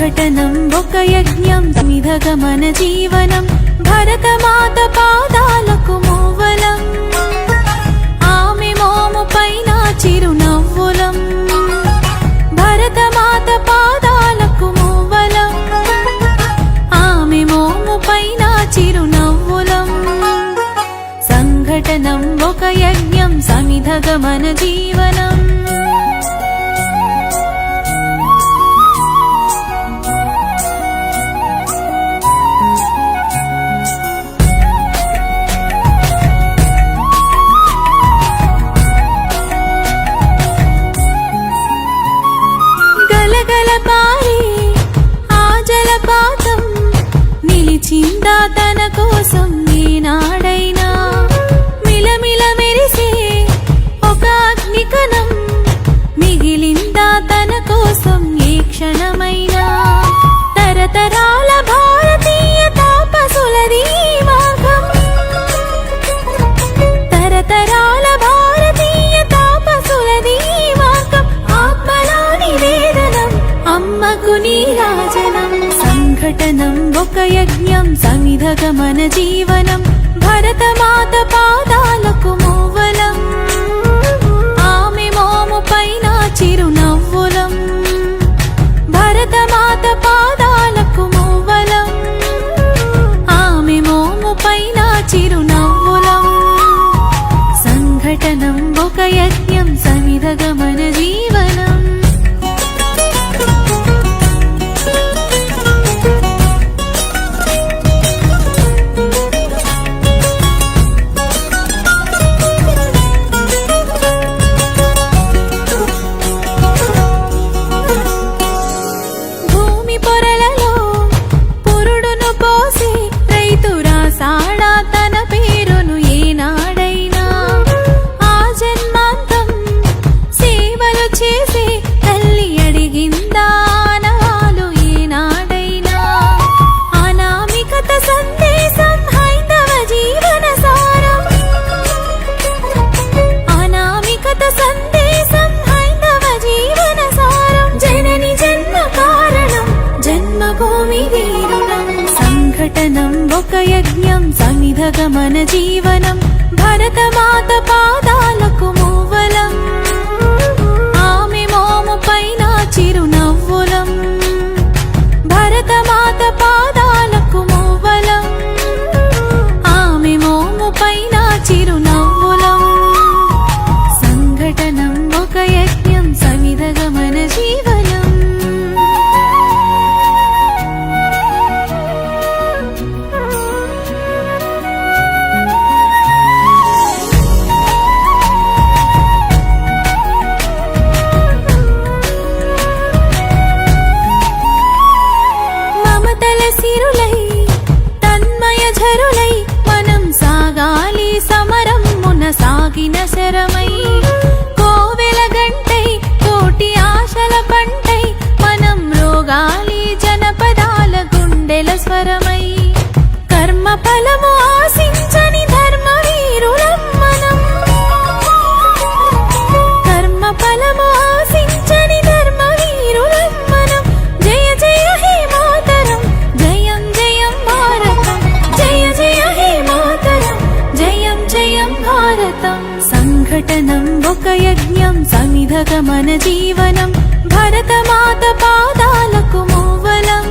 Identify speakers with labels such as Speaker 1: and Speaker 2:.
Speaker 1: ప్రకటనం ఒక యజ్ఞం మిధగమన జీవనం భరతమాత పాదాలకు మూవలం. ఆమె మోము పైన చిరునవ్వులం. భరతమాత పాదాలకు మూవలం. ఆమె మోము పైన చిరునవ్వులం. సంఘటనం ఒక యజ్ఞం సమిధగమన జీవనం. సంఘటనం ఒక యజ్ఞం సమిధగమన జీవనం భరతమాత పాదాలకు మూవలం. ఆమె మోము పైన చిరునవ్వులం. భరతమాత పాదాలకు మూవలం. ఆమె మోము పైన చిరునవ్వులం. సంఘటనం ఒక యజ్ఞం సమిధగమన జీవనం సమిధగమన జీవనం. భరతమాత పాద పఠనం ఒక యజ్ఞం సమిధక మన జీవనం. భరతమాత పాదాలకు మూవలం.